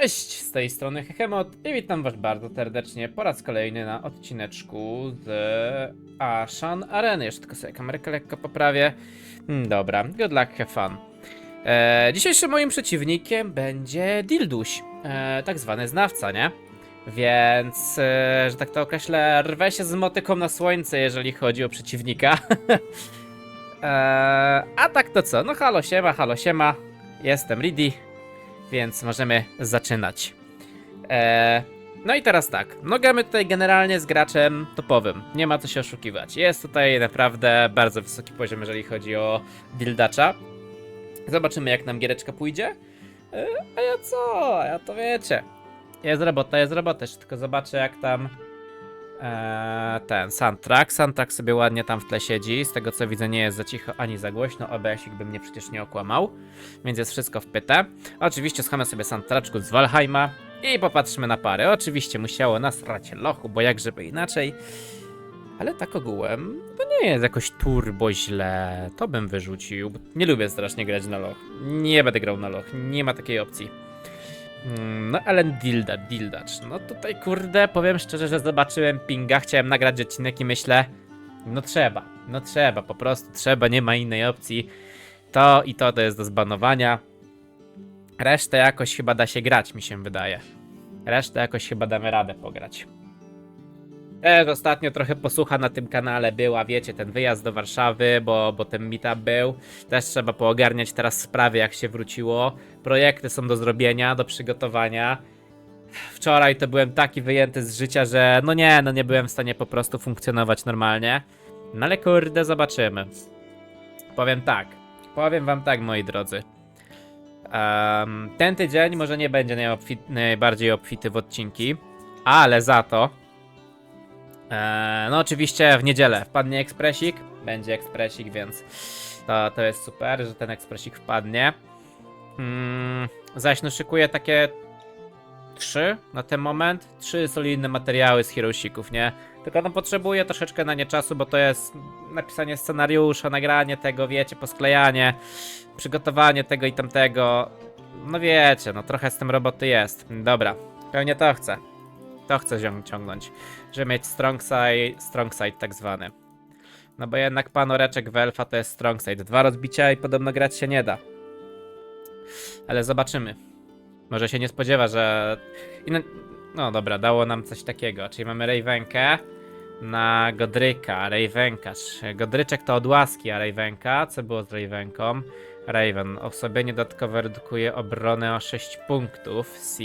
Cześć, z tej strony Hechemot i witam was bardzo serdecznie po raz kolejny na odcineczku z Ashan Areny. Jeszcze tylko sobie kamerkę lekko poprawię. Hmm, Dobra, good luck, have fun. E, dzisiejszym moim przeciwnikiem będzie Dilduś, e, tak zwany znawca, nie? Więc, e, że tak to określę, rwę się z motyką na słońce, jeżeli chodzi o przeciwnika. e, a tak to co? No halo siema, halo siema. Jestem ready więc możemy zaczynać. Eee, no i teraz tak, no gramy tutaj generalnie z graczem topowym, nie ma co się oszukiwać. Jest tutaj naprawdę bardzo wysoki poziom, jeżeli chodzi o dildacza. Zobaczymy jak nam giereczka pójdzie. Eee, a ja co? Ja to wiecie. Jest robota, jest robota, jeszcze tylko zobaczę jak tam eee, ten soundtrack. Soundtrack sobie ładnie tam w tle siedzi, z tego co widzę nie jest za cicho ani za głośno, OBS-ik by mnie przecież nie okłamał, więc jest wszystko w pytę. Oczywiście słuchamy sobie soundtracku z Valheima i popatrzmy na parę. Oczywiście musiało nasrać lochu, bo jak żeby inaczej. Ale tak ogółem, to nie jest jakoś turbo źle. To bym wyrzucił. Nie lubię strasznie grać na loch. Nie będę grał na loch. Nie ma takiej opcji. Mm, No ale Dilda, Dildacz. No tutaj kurde, powiem szczerze, że zobaczyłem pinga, chciałem nagrać odcinek i myślę, no trzeba, no trzeba, po prostu trzeba, nie ma innej opcji. To i to to jest do zbanowania. Resztę jakoś chyba da się grać, mi się wydaje. Resztę jakoś chyba damy radę pograć. Też ostatnio trochę posłucha na tym kanale była, wiecie, ten wyjazd do Warszawy, bo, bo ten meetup był. Też trzeba poogarniać teraz sprawy, jak się wróciło. Projekty są do zrobienia, do przygotowania. Wczoraj to byłem taki wyjęty z życia, że no nie, no nie byłem w stanie po prostu funkcjonować normalnie. No ale kurde, zobaczymy. Powiem tak. Powiem wam tak, moi drodzy. Em, ten tydzień może nie będzie najbardziej obfity w odcinki, ale za to. E, no, oczywiście w niedzielę wpadnie ekspresik. Będzie ekspresik, więc to, to jest super, że ten ekspresik wpadnie. Mm, zaś no, szykuję takie trzy na ten moment. Trzy solidne materiały z Hirosików, nie? Tylko no potrzebuję troszeczkę na nie czasu, bo to jest napisanie scenariusza, nagranie tego, wiecie, posklejanie, przygotowanie tego i tamtego. No wiecie, no trochę z tym roboty jest. Dobra, pewnie to chcę. To chcę ciągnąć, żeby mieć strong side, strong side tak zwany. No bo jednak panoreczek w elfa to jest strong side. Dwa rozbicia i podobno grać się nie da. Ale zobaczymy. Może się nie spodziewa, że... No, no dobra, dało nam coś takiego. Czyli mamy Ravenkę na Godryka, Ravenka. Godryczek to od łaski, a Ravenka, co było z Ravenką? Raven, osłabienie dodatkowe redukuje obronę o 6 punktów. C.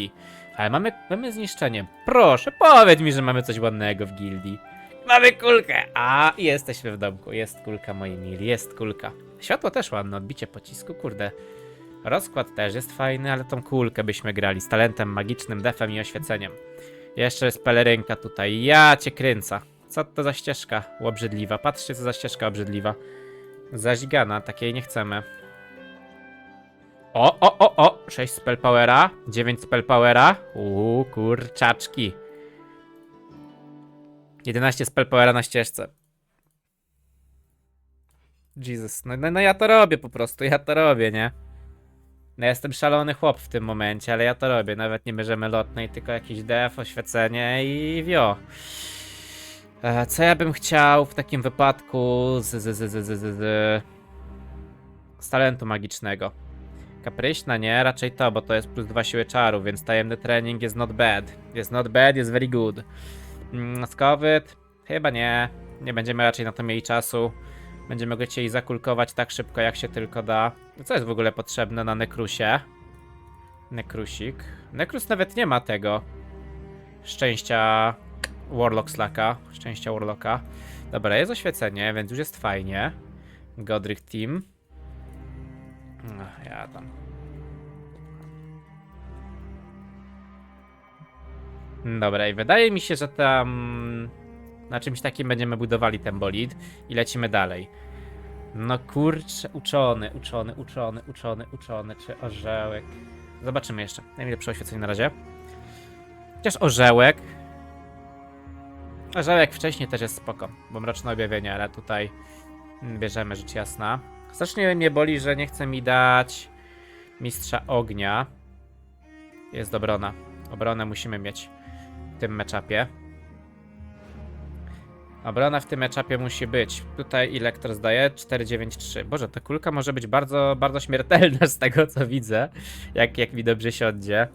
Ale mamy, mamy zniszczenie. Proszę, powiedz mi, że mamy coś ładnego w gildii. Mamy kulkę! A, jesteśmy w domku. Jest kulka, moi mili, jest kulka. Światło też ładne, odbicie pocisku, kurde. Rozkład też jest fajny, ale tą kulkę byśmy grali z talentem magicznym, defem i oświeceniem. Jeszcze jest pelerynka tutaj. Ja cię kręca. Co to za ścieżka obrzydliwa? Patrzcie, co za ścieżka obrzydliwa. Zazigana, takiej nie chcemy. O, o, o, o! 6 spell powera, 9 spell powera. Uuu, kurczaczki. 11 spell powera na ścieżce. Jesus, no, no, no ja to robię po prostu, ja to robię, nie? No jestem szalony chłop w tym momencie, ale ja to robię. Nawet nie bierzemy lotnej, tylko jakiś def, oświecenie i wio. E, co ja bym chciał w takim wypadku z, z, z, z, z, z, z, z talentu magicznego? Kapryśna nie, raczej to, bo to jest plus dwa siły czaru, więc tajemny trening jest not bad. Jest not bad, jest very good. Mm, Skowyt? Chyba nie. Nie będziemy raczej na to mieli czasu. Będziemy go chcieli zakulkować tak szybko, jak się tylko da. Co jest w ogóle potrzebne na Nekrusie? Nekrusik. Nekrus nawet nie ma tego. Szczęścia Warlock Slacka. Szczęścia Warlocka. Dobra, jest oświecenie, więc już jest fajnie. Godric Team. Ach, ja tam. Dobra, i wydaje mi się, że tam na czymś takim będziemy budowali ten bolid i lecimy dalej. No kurczę, uczony, uczony, uczony, uczony, uczony, czy orzełek. Zobaczymy jeszcze. Daj mi lepsze oświetlenie na razie. Chociaż orzełek. Orzełek wcześniej też jest spoko, bo mroczne objawienie, ale tutaj bierzemy rzecz jasna. Strasznie mnie boli, że nie chce mi dać mistrza ognia. Jest obrona. Obronę musimy mieć w tym meczapie. Obrona w tym meczapie musi być. Tutaj Ilektor zdaje 493. Boże, ta kulka może być bardzo, bardzo śmiertelna z tego co widzę. Jak, jak mi dobrze siądzie.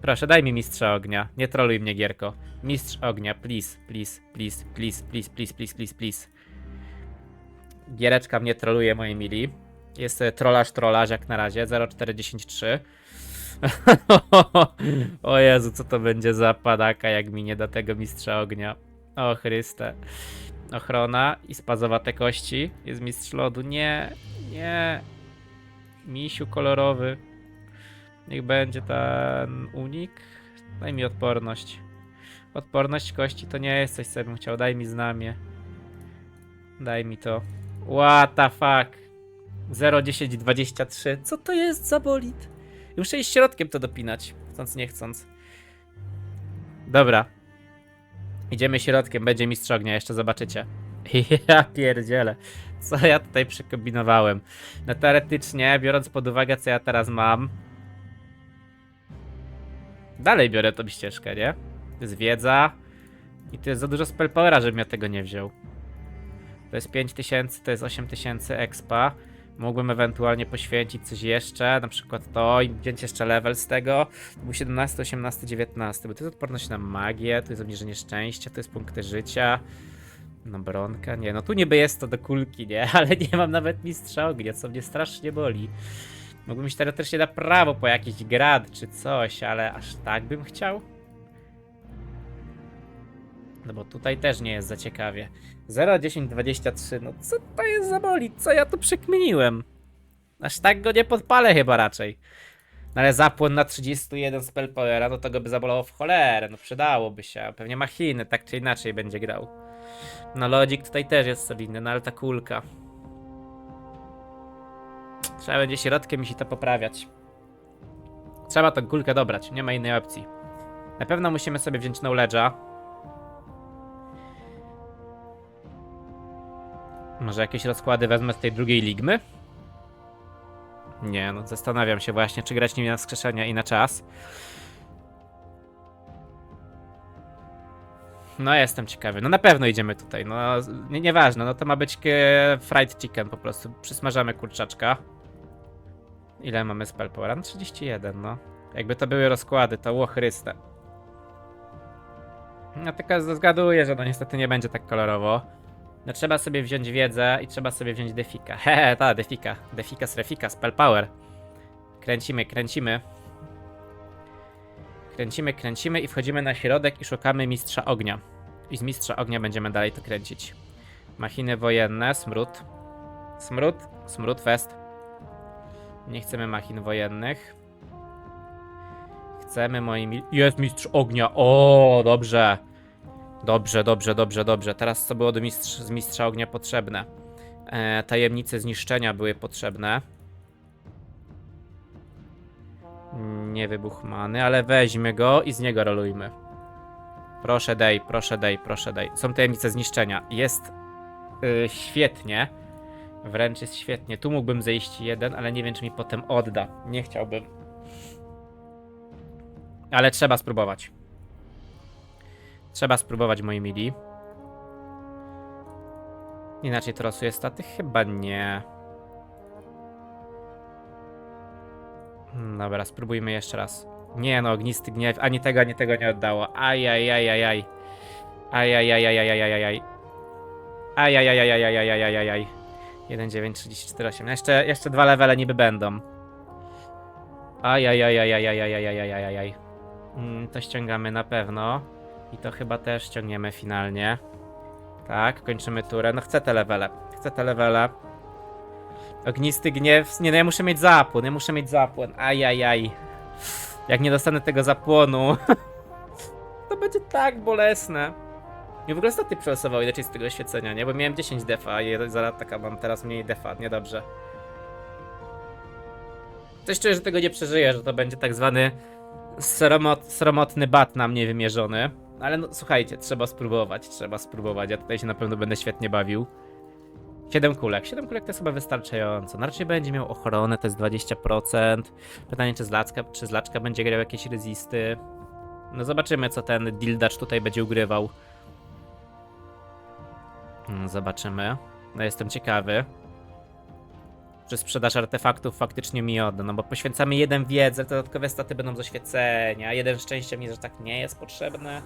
Proszę, daj mi mistrza ognia. Nie troluj mnie, Gierko. Mistrz ognia, please, please, please, please, please, please, please, please, please. Giereczka mnie troluje, moi mili. Jest e, trollarz trollarz jak na razie, 0493. o Jezu, co to będzie za padaka, jak mi nie da tego mistrza ognia. O Chryste. Ochrona i spazowate kości. Jest mistrz lodu. Nie, nie. Misiu kolorowy. Niech będzie ten unik. Daj mi odporność. Odporność kości to nie jest coś, co bym chciał. Daj mi znamie. Daj mi to. What the fuck? 0, 10, 23. Co to jest za bolid? Muszę iść środkiem to dopinać. Chcąc, nie chcąc. Dobra. Idziemy środkiem, będzie mistrz ognia, jeszcze zobaczycie. Ja pierdzielę. Co ja tutaj przekombinowałem? No teoretycznie, biorąc pod uwagę, co ja teraz mam, Dalej biorę tą ścieżkę, nie? To jest wiedza. I to jest za dużo spellpowera, żebym ja tego nie wziął. To jest 5000, to jest 8000 expa. Mógłbym ewentualnie poświęcić coś jeszcze, na przykład to i wziąć jeszcze level z tego. To był 17, 18, 19, bo to jest odporność na magię, to jest obniżenie szczęścia, to jest punkty życia. No bronka, nie, no tu niby jest to do kulki, nie? Ale nie mam nawet mistrza ognia, co mnie strasznie boli. Mógłbym iść teoretycznie na prawo po jakiś grad czy coś, ale aż tak bym chciał? No bo tutaj też nie jest za ciekawie. 0, 10, 23, no co to jest za boli? Co ja tu przekminiłem? Aż tak go nie podpalę chyba raczej. No ale zapłon na 31 spell powera, no to go by zabolało w cholerę, no przydałoby się. a Pewnie machiny, tak czy inaczej będzie grał. No lodzik tutaj też jest solidny, no ale ta kulka. Trzeba będzie środkiem mi się to poprawiać. Trzeba tą kulkę dobrać, nie ma innej opcji. Na pewno musimy sobie wziąć knowledge'a. Może jakieś rozkłady wezmę z tej drugiej ligmy? Nie, no zastanawiam się właśnie, czy grać nimi na wskrzeszenia i na czas. No jestem ciekawy. No na pewno idziemy tutaj. No nie, nieważne, no to ma być e, fried chicken po prostu. Przysmażamy kurczaczka. Ile mamy spell power? No 31, no. Jakby to były rozkłady, to ło Chryste. No tylko zgaduję, że no niestety nie będzie tak kolorowo. No trzeba sobie wziąć wiedzę i trzeba sobie wziąć defika. Hehe, ta defika. Defika z refika, spell power. Kręcimy, kręcimy. Kręcimy, kręcimy i wchodzimy na środek i szukamy mistrza ognia. I z mistrza ognia będziemy dalej to kręcić. Machiny wojenne, smród. Smród, smród fest. Nie chcemy machin wojennych. Chcemy moimi... Jest mistrz ognia! O, dobrze! Dobrze, dobrze, dobrze, dobrze. Teraz co było do mistrz... z mistrza ognia potrzebne? E, tajemnice zniszczenia były potrzebne. Nie wybuch many, ale weźmy go i z niego rolujmy. Proszę dej, proszę dej, proszę dej. Są tajemnice zniszczenia. Jest yy, świetnie. Wręcz jest świetnie. Tu mógłbym zejść jeden, ale nie wiem, czy mi potem odda. Nie chciałbym. Ale trzeba spróbować. Trzeba spróbować, moi mili. Inaczej to losuje staty? Chyba nie. Hmm, Dobra, spróbujmy jeszcze raz. Nie no, ognisty gniew. Ani tego, ani tego nie oddało. Ajajajajaj. Ajajajajajajajaj. Ajajajajajajajajaj. 1, 9, 34, 8. No Jeszcze, dwa levele niby będą. Ajajajajajajajajajajajaj. Mm, to ściągamy na pewno. I to chyba też ściągniemy finalnie. Tak, kończymy turę. No chcę te levele. Chcę te levele. Ognisty gniew. Nie no, ja muszę mieć zapłon. Ja muszę mieć zapłon. Ajajaj. Jak nie dostanę tego zapłonu. to będzie tak bolesne. Nie w ogóle staty przelosowały inaczej z tego oświecenia, nie? Bo miałem 10 defa i za taka mam teraz mniej defa. Niedobrze. Coś czuję, że tego nie przeżyję, że to będzie tak zwany sromot, sromotny bat na mnie wymierzony. Ale no słuchajcie, trzeba spróbować, trzeba spróbować. Ja tutaj się na pewno będę świetnie bawił. 7 kulek. 7 kulek to jest chyba wystarczająco. No raczej będzie miał ochronę, to jest 20%. Pytanie, czy z Laczka, czy z Laczka będzie grał jakieś rezisty. No zobaczymy, co ten Dildacz tutaj będzie ugrywał. Mm, Zobaczymy. No jestem ciekawy. Czy sprzedaż artefaktów faktycznie mi odda, no bo poświęcamy jeden wiedzę, dodatkowe staty będą z oświecenia, jeden szczęście mi, że tak nie jest potrzebne.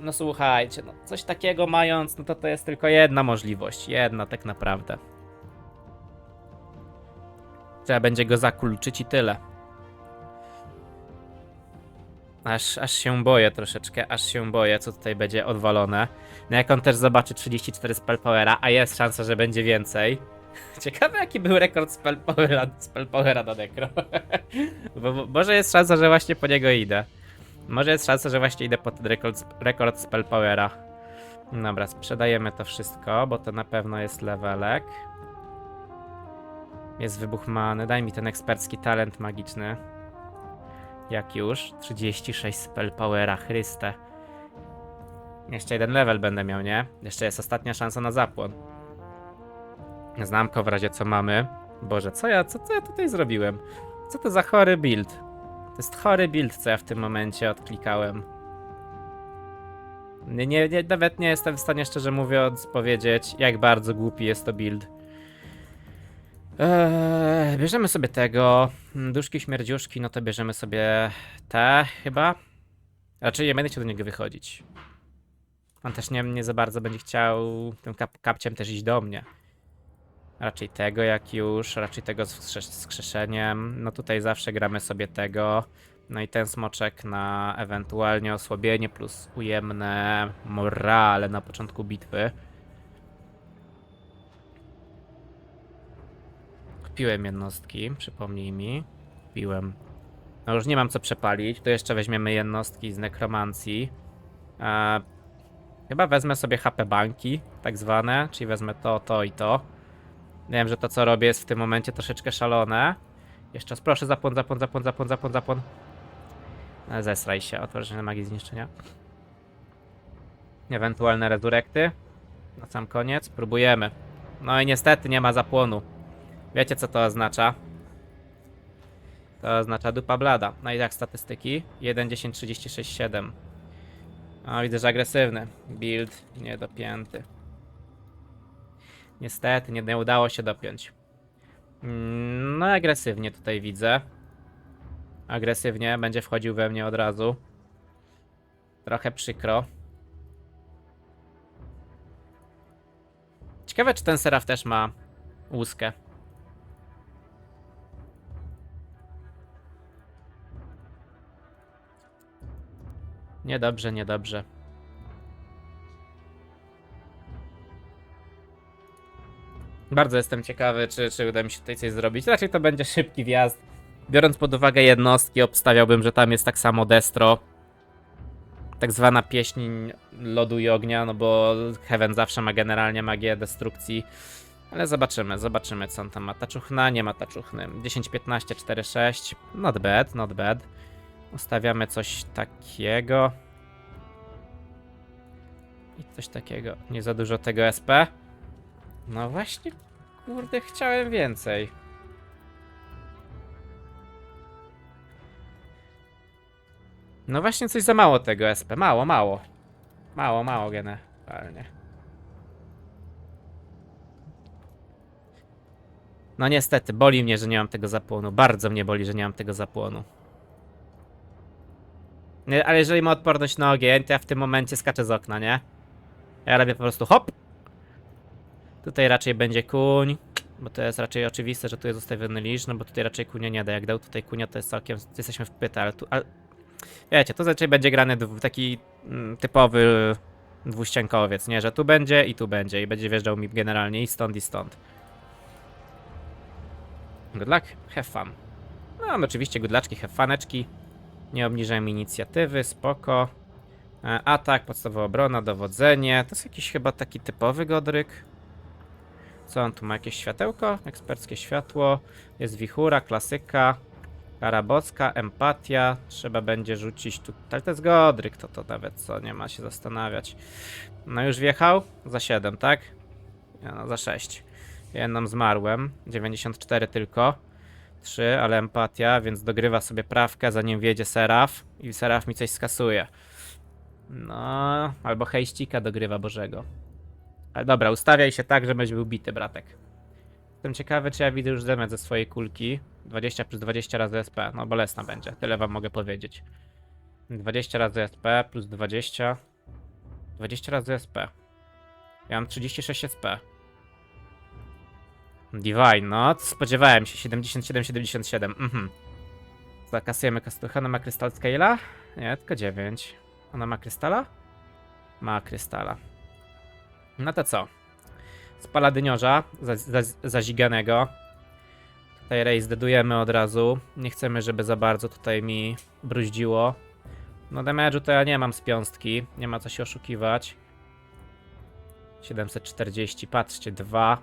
No słuchajcie, no coś takiego mając, no to to jest tylko jedna możliwość, jedna tak naprawdę. Trzeba będzie go zakulczyć i tyle. Aż, aż się boję troszeczkę, aż się boję, co tutaj będzie odwalone. No jak on też zobaczy 34 spellpowera, a jest szansa, że będzie więcej. Ciekawe jaki był rekord spellpowera, spellpowera na Necro. bo, bo, może jest szansa, że właśnie po niego idę. Może jest szansa, że właśnie idę po ten rekord, rekord spellpowera. Dobra, sprzedajemy to wszystko, bo to na pewno jest levelek. Jest wybuch many, daj mi ten ekspercki talent magiczny. Jak już? 36 spellpowera, Chryste. Jeszcze jeden level będę miał, nie? Jeszcze jest ostatnia szansa na zapłon. Znamko w razie co mamy. Boże, co ja, co, co ja tutaj zrobiłem? Co to za chory build? To jest chory build, co ja w tym momencie odklikałem. Nie, nie, nie, nawet nie jestem w stanie szczerze mówiąc powiedzieć, jak bardzo głupi jest to build. Eee, bierzemy sobie tego. mm, Duszki śmierdziuszki, no to bierzemy sobie te chyba. Raczej nie będę chciał do niego wychodzić. On też nie, nie za bardzo będzie chciał tym kap kapciem też iść do mnie. Raczej tego jak już, raczej tego z wskrze- skrzeszeniem. No tutaj zawsze gramy sobie tego. No i ten smoczek na ewentualnie osłabienie plus ujemne morale na początku bitwy. Kupiłem jednostki, przypomnij mi. Kupiłem. No już nie mam co przepalić. Tu jeszcze weźmiemy jednostki z nekromancji. E, chyba wezmę sobie HP banki, tak zwane, czyli wezmę to, to i to. Wiem, że to co robię jest w tym momencie troszeczkę szalone. Jeszcze raz proszę zapłon, zapłon, zapłon, zapłon, zapłon, zapłon. E, Zesraj się, otworzenie magii zniszczenia. Ewentualne rezurekty. Na sam koniec, próbujemy. No i niestety nie ma zapłonu. Wiecie co to oznacza? To oznacza dupa blada. No i tak statystyki. 1, 10, 36, 7. O, widzę, że agresywny. Build niedopięty. Niestety, nie, nie udało się dopiąć. Mm, No, agresywnie tutaj widzę. Agresywnie, będzie wchodził we mnie od razu. Trochę przykro. Ciekawe, czy ten seraf też ma łuskę. Niedobrze, niedobrze. Bardzo jestem ciekawy, czy, czy uda mi się tutaj coś zrobić. Raczej to będzie szybki wjazd. Biorąc pod uwagę jednostki, obstawiałbym, że tam jest tak samo destro. Tak zwana pieśń lodu i ognia, no bo Heaven zawsze ma generalnie magię destrukcji. Ale zobaczymy, zobaczymy co on tam ma. Taczuchna, nie ma taczuchny. 10, 15, 4, 6. Not bad, not bad. Ustawiamy coś takiego. I coś takiego. Nie za dużo tego SP. No właśnie, kurde, chciałem więcej. No właśnie coś za mało tego SP. Mało, mało. Mało, mało generalnie. No niestety, boli mnie, że nie mam tego zapłonu. Bardzo mnie boli, że nie mam tego zapłonu. Ale jeżeli ma odporność na ogień, to ja w tym momencie skaczę z okna, nie? Ja robię po prostu hop. Tutaj raczej będzie kuń, bo to jest raczej oczywiste, że tu jest ustawiony lisz, no bo tutaj raczej kunia nie da. Jak dał tutaj kunia, to jest całkiem, jesteśmy w pyta, ale tu, ale... Wiecie, to raczej będzie grany taki mm, typowy dwuściankowiec, nie? Że tu będzie i tu będzie i będzie wjeżdżał mi generalnie i stąd i stąd. Good luck, have fun. No, oczywiście gudlaczki, have funeczki. Nie obniżamy inicjatywy, spoko. E, Atak, podstawowa obrona, dowodzenie. To jest jakiś chyba taki typowy godryk. Co on tu ma? Jakieś światełko? Eksperckie światło. Jest wichura, klasyka. Karabocka, empatia. Trzeba będzie rzucić tutaj. To jest godryk, to to nawet co, nie ma się zastanawiać. No już wjechał? Za 7, tak? No, za 6. Jedną zmarłem. 94 tylko. 3, ale empatia, więc dogrywa sobie prawkę, zanim wjedzie Seraf. I Seraf mi coś skasuje. No, albo hejścika dogrywa Bożego. Ale dobra, ustawiaj się tak, żebyś był bity, bratek. Jestem ciekawy, czy ja widzę już damage ze swojej kulki. 20 plus 20 razy SP. No, bolesna będzie. Tyle wam mogę powiedzieć. 20 razy SP plus 20. 20 razy SP. Ja mam 36 SP. Divine, no, spodziewałem się. 77, 77. Mhm. Zakasujemy kastucha. Ona ma krystal scale'a? Nie, tylko 9. Ona ma krystala? Ma krystala. No to co? Z paladyniorza, za, za, zaziganego. Tutaj race dedujemy od razu. Nie chcemy, żeby za bardzo tutaj mi bruździło. No damage'u to ja nie mam z piąstki. Nie ma co się oszukiwać. 740, patrzcie, 2,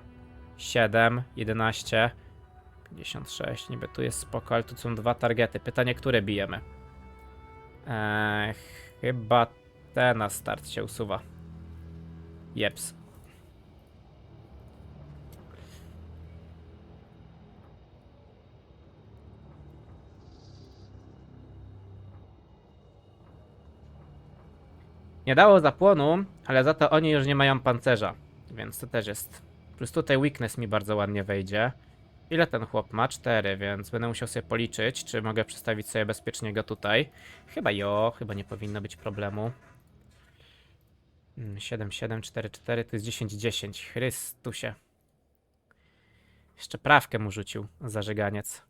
7, 11, 56. Niby tu jest spoko, ale tu są dwa targety. Pytanie, które bijemy? Eee, chyba te na start się usuwa. Jeps. Nie dało zapłonu, ale za to oni już nie mają pancerza, więc to też jest. Plus tutaj weakness mi bardzo ładnie wejdzie. Ile ten chłop ma? 4, więc będę musiał sobie policzyć, czy mogę przestawić sobie bezpiecznie go tutaj. Chyba jo, chyba nie powinno być problemu. Mm, 7, 7, 4, 4, to jest 10, 10. Chrystusie. Jeszcze prawkę mu rzucił, zażeganiec.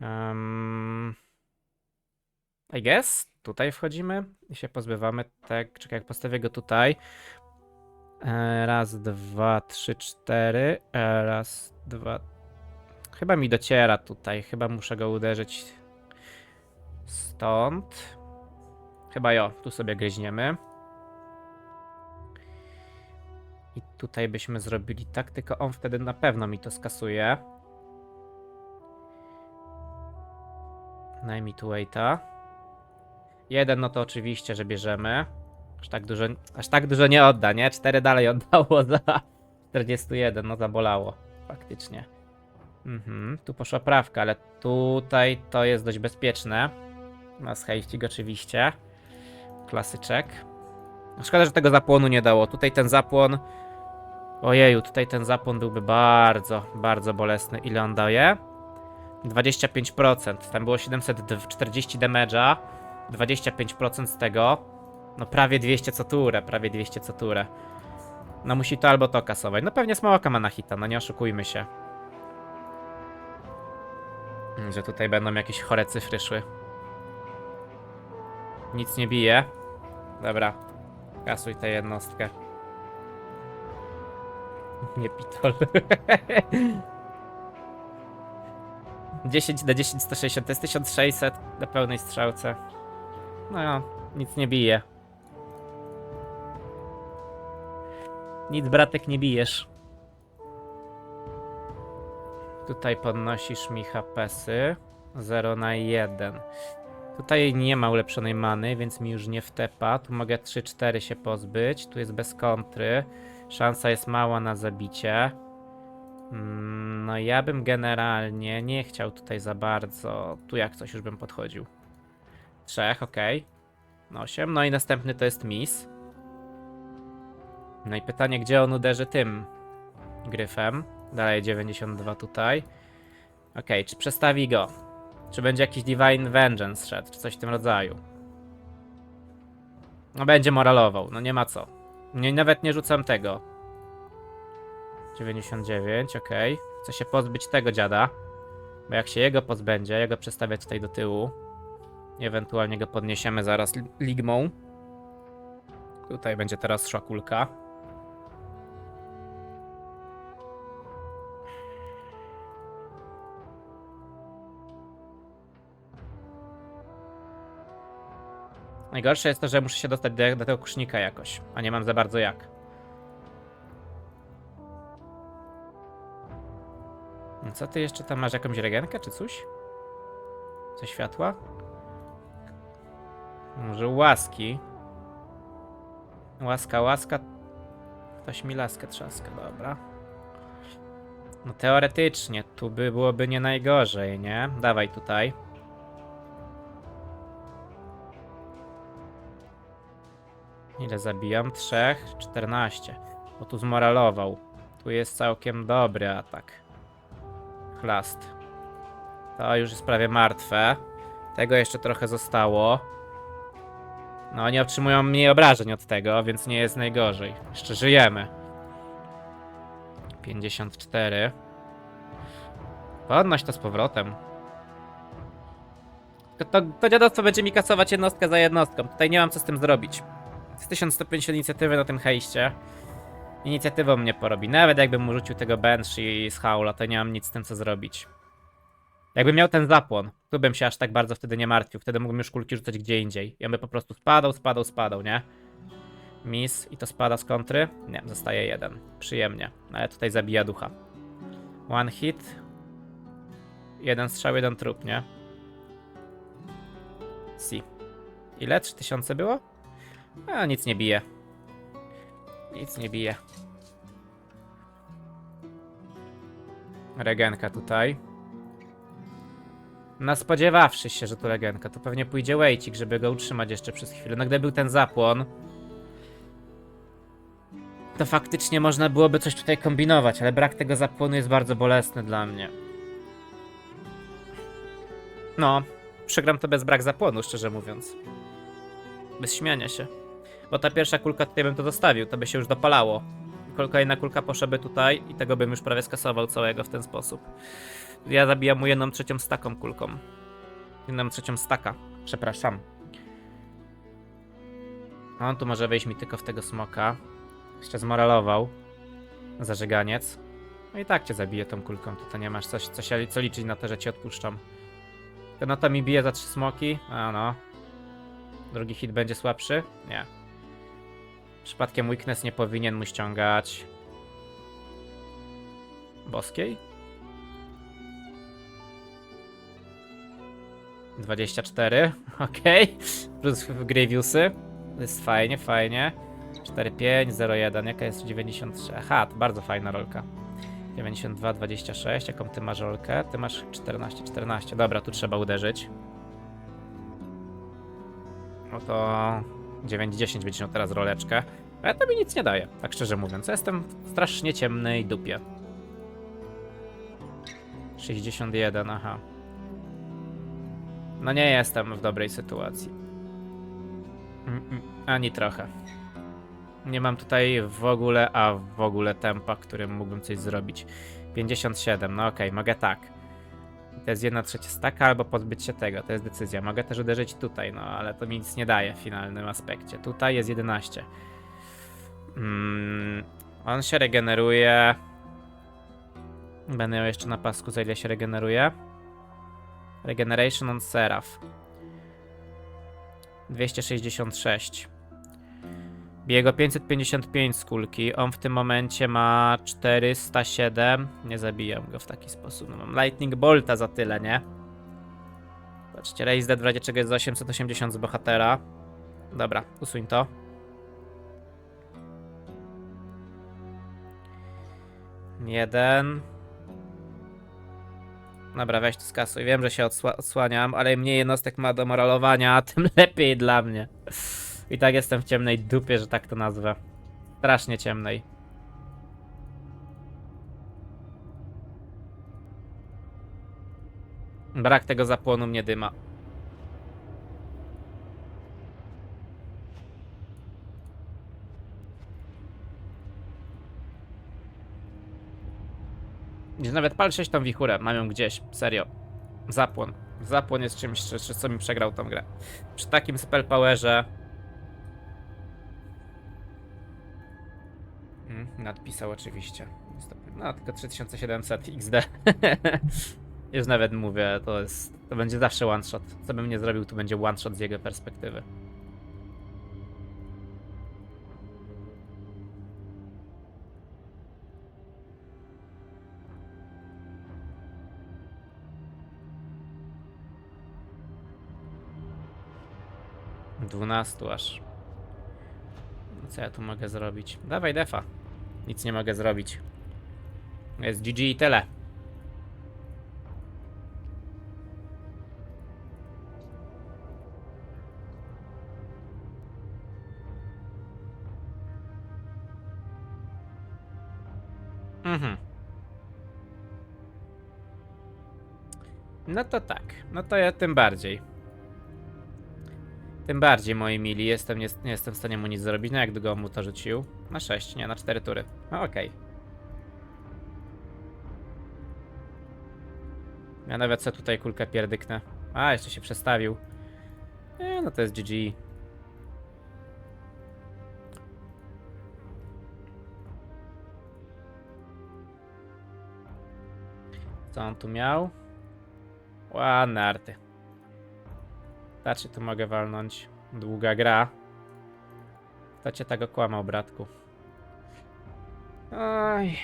Um, I guess tutaj wchodzimy i się pozbywamy. Tak, czekaj, jak postawię go tutaj. E, raz, dwa, trzy, cztery. E, raz, dwa. Chyba mi dociera tutaj. Chyba muszę go uderzyć stąd. Chyba jo, tu sobie gryźniemy. I tutaj byśmy zrobili tak, tylko on wtedy na pewno mi to skasuje. Najmij tu waita. Jeden, no to oczywiście, że bierzemy. Aż tak dużo, aż tak dużo nie odda, nie? Cztery dalej oddało za 41, no zabolało. Faktycznie. Mhm, tu poszła prawka, ale tutaj to jest dość bezpieczne. Ma schejścig oczywiście. Klasyczek. Szkoda, że tego zapłonu nie dało. Tutaj ten zapłon... Ojeju, tutaj ten zapłon byłby bardzo, bardzo bolesny. Ile on daje? 25%. Tam było 740 damage'a. 25% z tego. No prawie 200 co turę, prawie 200 co turę. No musi to albo to kasować. No pewnie smoka ma na hita, no nie oszukujmy się. Że tutaj będą jakieś chore cyfry szły. Nic nie bije. Dobra. Kasuj tę jednostkę. Nie pitol. 10 na 10, 160, to jest 1600 na pełnej strzałce. No nic nie bije. Nic bratek nie bijesz. Tutaj podnosisz mi HPsy. 0 na 1. Tutaj nie ma ulepszonej many, więc mi już nie wtepa. Tu mogę 3-4 się pozbyć. Tu jest bez kontry. Szansa jest mała na zabicie. Mm, No ja bym generalnie nie chciał tutaj za bardzo. Tu jak coś już bym podchodził. Trzech, ok. Osiem. No i następny to jest Miss. No i pytanie, gdzie on uderzy tym gryfem? Dalej 92 tutaj. Ok, czy przestawi go? Czy będzie jakiś Divine Vengeance szedł, czy coś w tym rodzaju? No będzie moralował, no nie ma co. Nie, nawet nie rzucam tego. 99, ok. Chcę się pozbyć tego dziada. Bo jak się jego pozbędzie, ja go przestawię tutaj do tyłu. Ewentualnie go podniesiemy zaraz li- ligmą. Tutaj będzie teraz szakulka. Najgorsze jest to, że muszę się dostać do, do tego kusznika jakoś, a nie mam za bardzo jak. No Co ty jeszcze tam masz? Jakąś regenkę czy coś? Co światła? Może łaski. Łaska, łaska. ktoś mi laskę trzaska, dobra. No teoretycznie, tu by byłoby nie najgorzej, nie? Dawaj tutaj. Ile zabijam? Trzech? 14. Bo tu zmoralował. Tu jest całkiem dobry atak. Chlast. To już jest prawie martwe. Tego jeszcze trochę zostało. No, oni otrzymują mniej obrażeń od tego, więc nie jest najgorzej. Jeszcze żyjemy. 54. Podnoś to z powrotem. To, to dziadostwo będzie mi kasować jednostkę za jednostką. Tutaj nie mam co z tym zrobić. Z 1150 inicjatywy na tym hejście. Inicjatywą mnie porobi. Nawet jakbym mu rzucił tego Banshee z Haula, to nie mam nic z tym co zrobić. Jakbym miał ten zapłon, tu bym się aż tak bardzo wtedy nie martwił. Wtedy mógłbym już kulki rzucać gdzie indziej. I on by po prostu spadał, spadał, spadał, nie? Miss i to spada z kontry? Nie, zostaje jeden. Przyjemnie. Ale tutaj zabija ducha. One hit. Jeden strzał, jeden trup, nie? Si. Ile? 3000 było? A, nic nie bije. Nic nie bije. Regenka tutaj. No spodziewawszy się, że tu legenka, to pewnie pójdzie Wejcik, żeby go utrzymać jeszcze przez chwilę. No gdyby był ten zapłon, to faktycznie można byłoby coś tutaj kombinować, ale brak tego zapłonu jest bardzo bolesny dla mnie. No, przegram to bez brak zapłonu, szczerze mówiąc. Bez śmiania się. Bo ta pierwsza kulka tutaj bym to zostawił, to by się już dopalało. Kol- Kolejna kulka poszłaby tutaj i tego bym już prawie skasował całego w ten sposób. Ja zabijam mu jedną trzecią staką kulką. Jedną trzecią staka, przepraszam. On tu może wejść mi tylko w tego smoka. Jeszcze zmoralował. Zażeganiec. No i tak cię zabije tą kulką, to, to nie masz coś, coś, co liczyć na to, że cię odpuszczam. No to mi bije za trzy smoki? A no. Drugi hit będzie słabszy? Nie. Przypadkiem weakness nie powinien mu ściągać. Boskiej? 24, okej. Plus Graviusy. To jest fajnie, fajnie. 4, 5, 0, 1. Jaka jest 93? Aha, to bardzo fajna rolka. 92, 26. Jaką ty masz rolkę? Ty masz 14, 14. Dobra, tu trzeba uderzyć. No to 9, 10 będzie miał teraz roleczkę. Ale to mi nic nie daje, tak szczerze mówiąc. Jestem w strasznie ciemnej dupie. 61, aha. No nie jestem w dobrej sytuacji. Ani trochę. Nie mam tutaj w ogóle, a w ogóle tempa, którym mógłbym coś zrobić. 57, no okej, mogę tak. To jest jedna trzecia staka, albo pozbyć się tego, to jest decyzja. Mogę też uderzyć tutaj, no ale to mi nic nie daje w finalnym aspekcie. Tutaj jest 11. Mm, on się regeneruje. Będę miał jeszcze na pasku, za ile się regeneruje. Regeneration on Seraph. 266. Bije go 555 z kulki. On w tym momencie ma 407. Nie zabijam go w taki sposób. No, mam Lightning Bolta za tyle, nie? Patrzcie, Raise Dead w razie czego jest za 880 z bohatera. Dobra, usuń to. Jeden. Dobra, weź to skasuj. Wiem, że się odsła- odsłaniam, ale im mniej jednostek ma do moralowania, tym lepiej dla mnie. I tak jestem w ciemnej dupie, że tak to nazwę. Strasznie ciemnej. Brak tego zapłonu mnie dyma. Gdzie nawet pal 6 tą wichurę, mam ją gdzieś, serio. Zapłon. Zapłon jest czymś, czy, czy co mi przegrał tą grę. Przy takim spell powerze. Nadpisał oczywiście. No, tylko 3700 XD. Już nawet mówię, to jest. To będzie zawsze one shot. Co bym nie zrobił, to będzie one shot z jego perspektywy. Dwunastu aż. Co ja tu mogę zrobić? Dawaj defa. Nic nie mogę zrobić. Jest GG i tyle. Mhm. No to tak. No to ja tym bardziej. Tym bardziej, moi mili, jestem, nie, nie jestem w stanie mu nic zrobić. No jak długo mu to rzucił? Na 6, nie, na 4 tury. No okej. Ja nawet co tutaj kulkę pierdyknę. A, jeszcze się przestawił. Nie, no to jest GG. Co on tu miał? Ładne arty. Tacie tu mogę walnąć. Długa gra. Kto cię tego kłamał, bratku? Ay,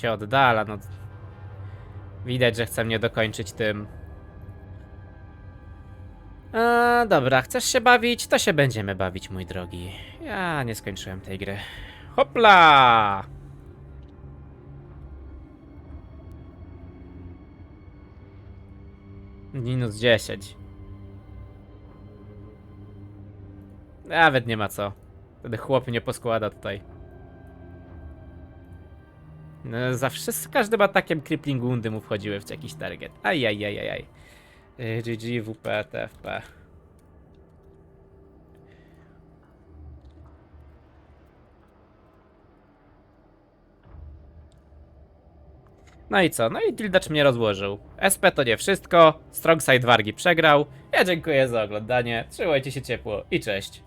się oddala, no. Widać, że chce mnie dokończyć tym. A, dobra, chcesz się bawić? To się będziemy bawić, mój drogi. Ja nie skończyłem tej gry. Hopla! Minus 10. Nawet nie ma co. Wtedy chłop nie poskłada tutaj. No, zawsze z każdym atakiem Crippling Woundy mu wchodziły w jakiś target. Ajajajajaj. GG, WP, TFP. No i co? No i Dildacz mnie rozłożył. SP to nie wszystko. Strongside Wargi przegrał. Ja dziękuję za oglądanie. Trzymajcie się ciepło i cześć.